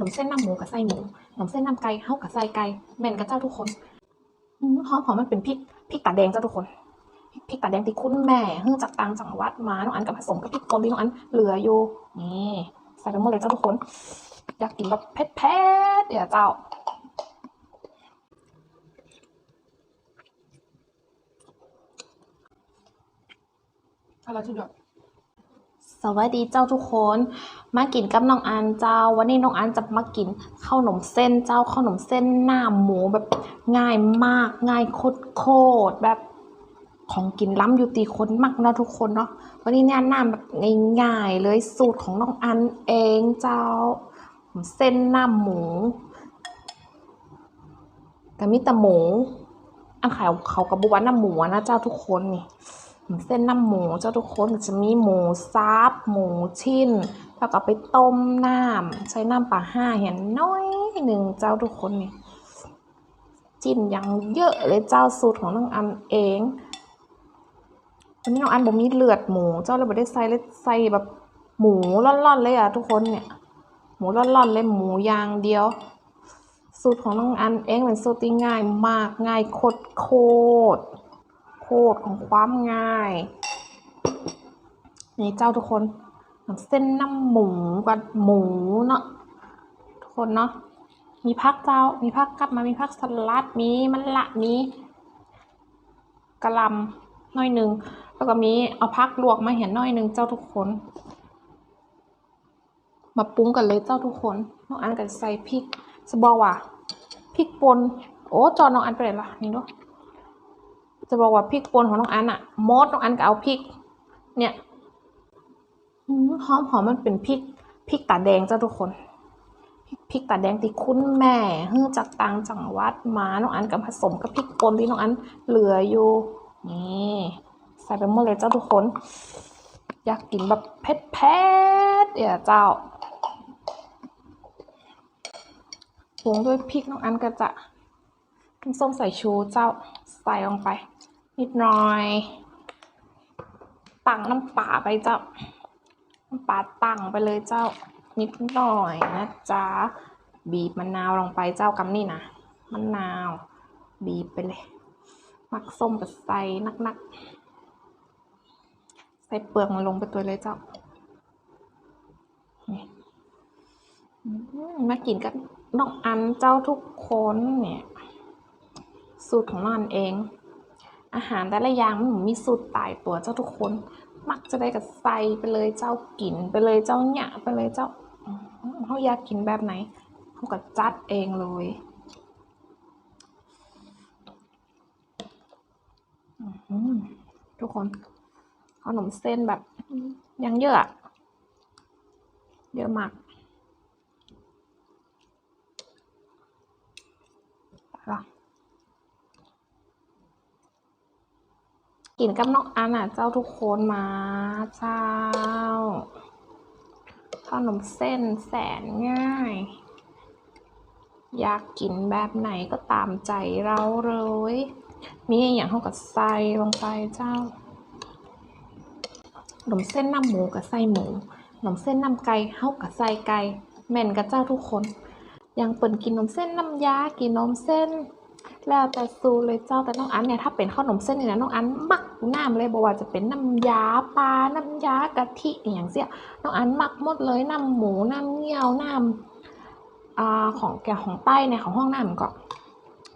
นมเส้นน้ำหมูกับไส้หมูขนมเส้นน้ำไก่เฮากับไส้ไก่แม่นกับเจ้าทุกคนอืมหอมหอมมันเป็นพริกพริกตาแดงเจ้าทุกคนพริกตาแดงที่คุณแม่เฮือจากต่างจังหวัดมาน้องอันกับผสมกับพริกป่นที่น้องอันเหลืออยู่นี่ใส่ไปหมดเลยเจ้าทุกคนอยากกินแบบเผ็ดๆเดี๋ยวเจ้าอะไรที่เดือด สวัสดีเจ้าทุกคน มากินกับน้องอันเจ้า วันนี้น้องอันจะมากินข้าวหนมเส้นเจ้าข้าวหนมเส้นหน้าหมูแบบง่ายมากง่ายโคตรโคตรแบบของกินล้ำอยู่ตีคนมากเนาะทุกคนเนาะวันนี้เนี่ยหน้าแบบง่ายๆเลยสูตรของน้องอันเองเจ้าหนมเส้นหน้าหมูแต่มีแต่หมูอันขายเขากระบวนน้ำหมูนะเจ้าทุกคนนี่ เส้นน้ำหมูเจ้าทุกคนจะมีหมูซับหมูชิ้น แล้วก็ไปต้มน้ำใช้น้ำปลาห้าเห็นน้อยหนึ่งเจ้าทุกคนนี่จิ้นอย่างเยอะเลยเจ้าสูตรของน้องอันเองวันนี้น้องอันบ่มีเลือดหมู เจ้าเลยบ่ได้ใส่เลยใส่แบบหมูร่อนๆเลยอะทุกคนเนี่ย หมูร่อนๆเลยหมูย่างเดียว สูตรของน้องอันเองเป็นสูตรที่ง่ายมากง่ายโคตร โคตรของความง่าย นี่เจ้าทุกคนเส้นน้ำหมูกับหมูเนาะทุกคนเนาะมีผักเจ้ามีผักกลับมามีผักสลัดมีมันละมีกระลำหน้อยหนึ่งแล้วก็มีเอาผักลวกมาเห็นน้อยหนึ่งเจ้าทุกคน มาปรุงกันเลยเจ้าทุกคนน้องอันกันใส่พริกจะบอว่าพริกป่นโอ้จอน้องอันไปไหนล่ะนี่เนาะ จะบอกว่าพริกป่นของน้องอันอะมดน้องอันก็เอาพริก เนี่ยหอมหอมมันเป็นพริกพริกตาแดงเจ้าทุกคนพริกตาแดงที่คุณแม่เฮือจากต่างจังหวัดมาน้องอันกับผสมกับพริกป่นที่น้องอันเหลืออยู่นี่ใส่ไปหมดเลยเจ้าทุกคน อยากกินแบบเผ็ดเผ็ดๆเดี๋ยวเจ้าปรุงด้วยพริกน้องอันก็จะน้ำส้มสายชูเจ้า ใส่ลงไป นิดหน่อยตั้งน้ำปลาไปเจ้าน้ำปลาตั้งไปเลยเจ้านิดหน่อยนะจ๊ะบีบมะนาวลงไปเจ้ากำนี่นะมะนาว บีบไปเลย มักส้มกับใส่นักๆ ใส่เปลือกมันลงไปตัวเลยเจ้าอืมากินกับน้องอันเจ้าทุกคนเนี่ย สูตรของนอนเอง อาหารแต่ละอย่างมันมีสูตรตายตัวเจ้าทุกคน มักจะได้กับใส่ไปเลยเจ้ากินไปเลยเจ้าหยะไปเลยเจ้าเขาอยากกินแบบไหนเขาก็จัดเองเลยทุกคนขนมเส้นแบบยังเยอะอะเยอะมากไปละ กินกับน้องอันอะเจ้าทุกคนมาเจ้าขนมเส้นแสนง่าย อยากกินแบบไหนก็ตามใจเราเลย มีอย่างเท่ากับใส่ลงไปเจ้าขนมเส้นน้ำหมูกับไส้หมูขนมเส้นน้ำไก่เท่ากับไส้ไก่แม่นกับเจ้าทุกคน ยังเปิ่นกินนมเส้นน้ำยากินนมเส้น แล้วแต่สูตรเลยเจ้าแต่น้องอันเนี่ยถ้าเป็นข้าวหนมเส้นเนี่ยน้องอันมักน้ำเลยบอกว่าจะเป็นน้ำยาปลาน้ำยากะทิอย่างเสี้ยน้องอันมักหมดเลยน้ำหมูน้ำเงี้ยวน้ำอของแกของใต้ในของห้องน้ำก็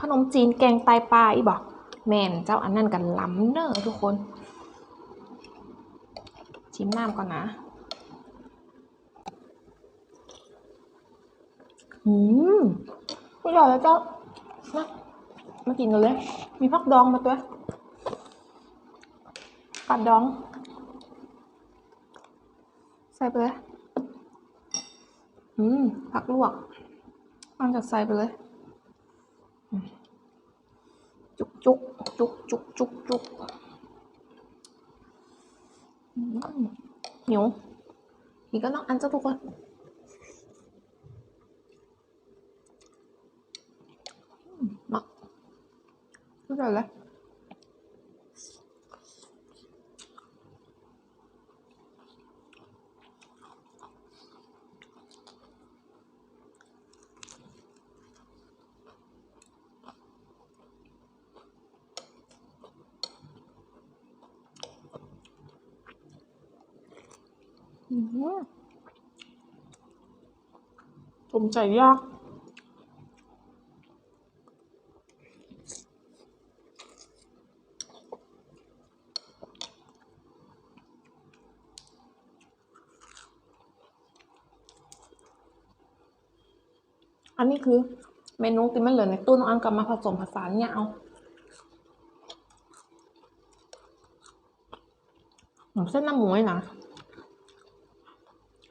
ขนมจีนแกงไตปลาอีบอกแม่นเจ้าอันนั้นกันล้ำเนอทุกคนชิมน้ำก่อนนะอืมอร่อยแล้วเจ้านะ มากินกันเลย มีผักดองมาตัวกัดดอง ใส่ไปเลย อืมผักลวกมันจะใส่ไปเลย จุกจุกจุกจุกจุกจุกอืมหิวอีกก็ต้องอันเจ้าทุกคน Rất là lắm cùng chảy ra อันนี้คือเมนูที่มันเหลือในตู้น้องอันกลับมาผสมผสานเนี่ยเอาเส้นน้ำหมูเลยนะ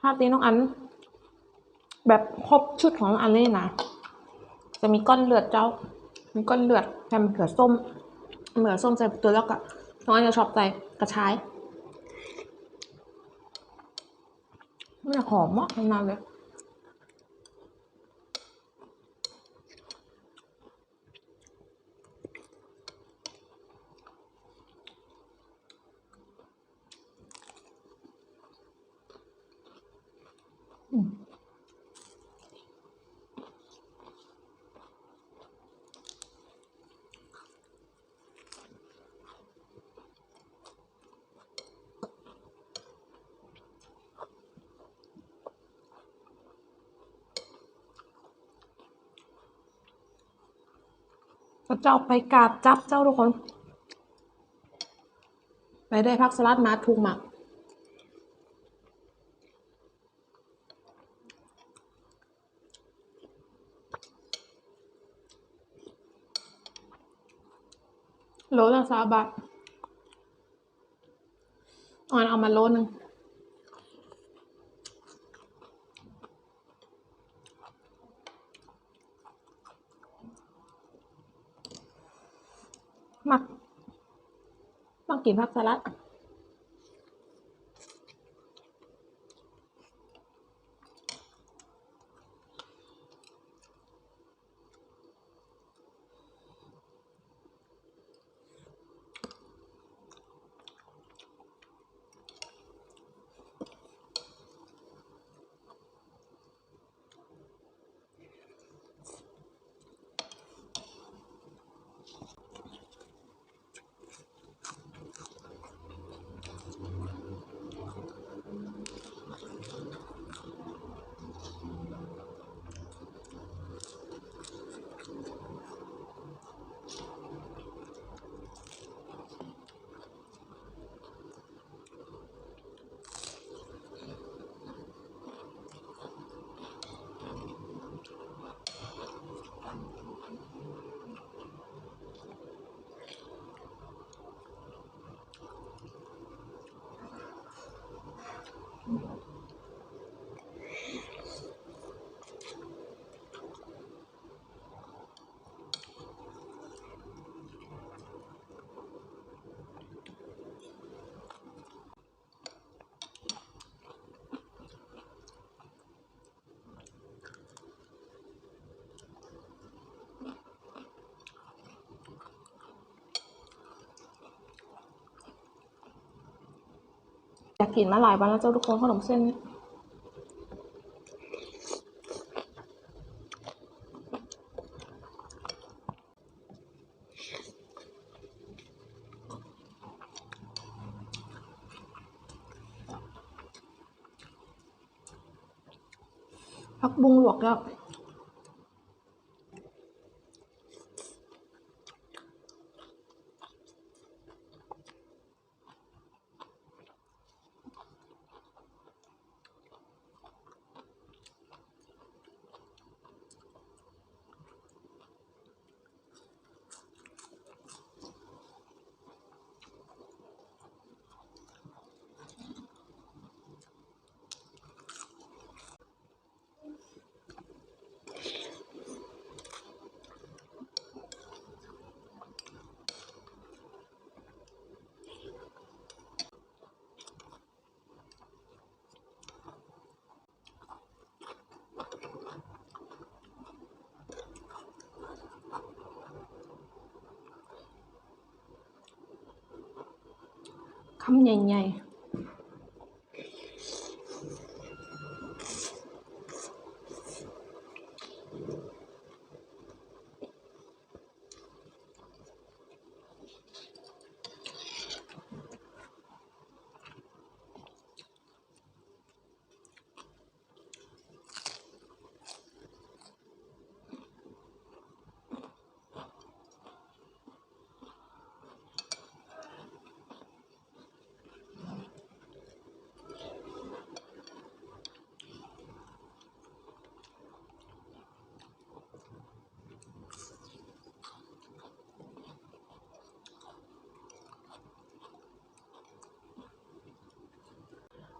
ถ้าตีน้องอัน แบบครบชุดของน้องอันเลยนะ จะมีก้อนเลือดเจ้า มีก้อนเลือดแถมเขือส้มเหมือส้มใส่ตัวแล้วก็น้องอันจะชอบใส่กระชายมันหอมมากนานเลย พระเจ้าไปกราบจับเจ้าทุกคน ไปได้พักสลัดมาถูกหมักโลละสาบาทอ่อนเอามาโลนึง มัก มักกินผักสลัด กินมาหลายวันแล้วเจ้าทุกคนขนมเส้นผักบุ้งลวกแล้ว คำใ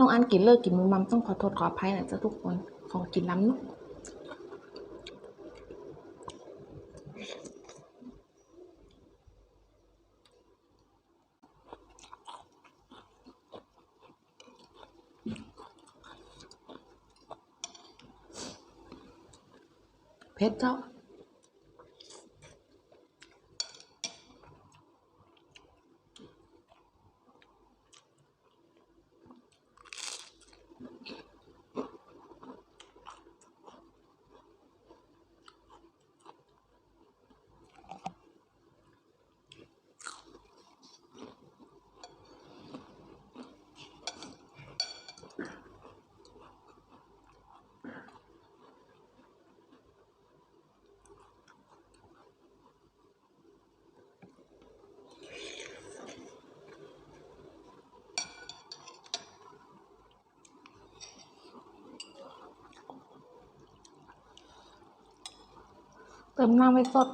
น้องอันกินเลิกกินมุมมัมต้องขอโทษขออภัยนะจ้าทุกคนของกินล้ำเนาะเพชรเจ้า เติมน้ำไม่สด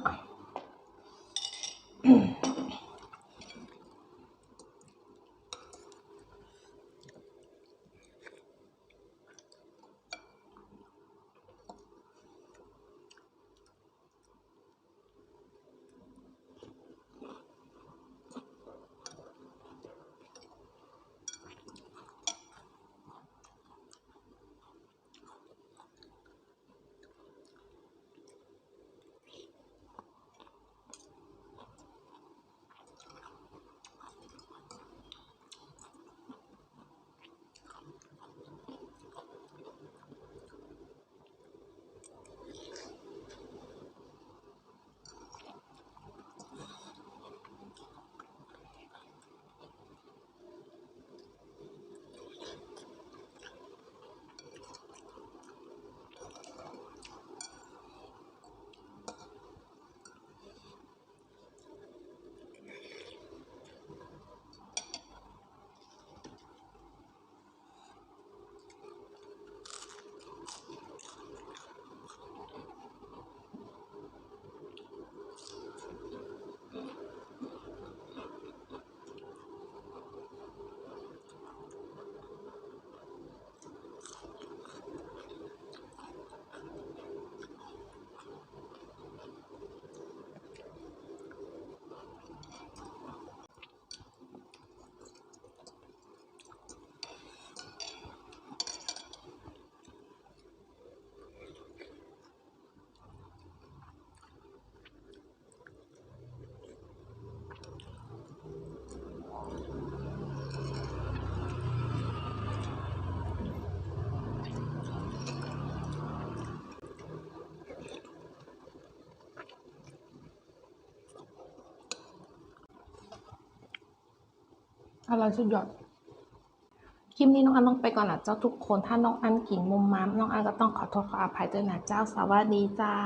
อร่อยสุดยอด คลิปนี้น้องอันต้องไปก่อนนะเจ้าทุกคน ถ้าน้องอันกินมุมมามน้องอันก็ต้องขอโทษขออภัยด้วยนะเจ้าสวัสดีเจ้า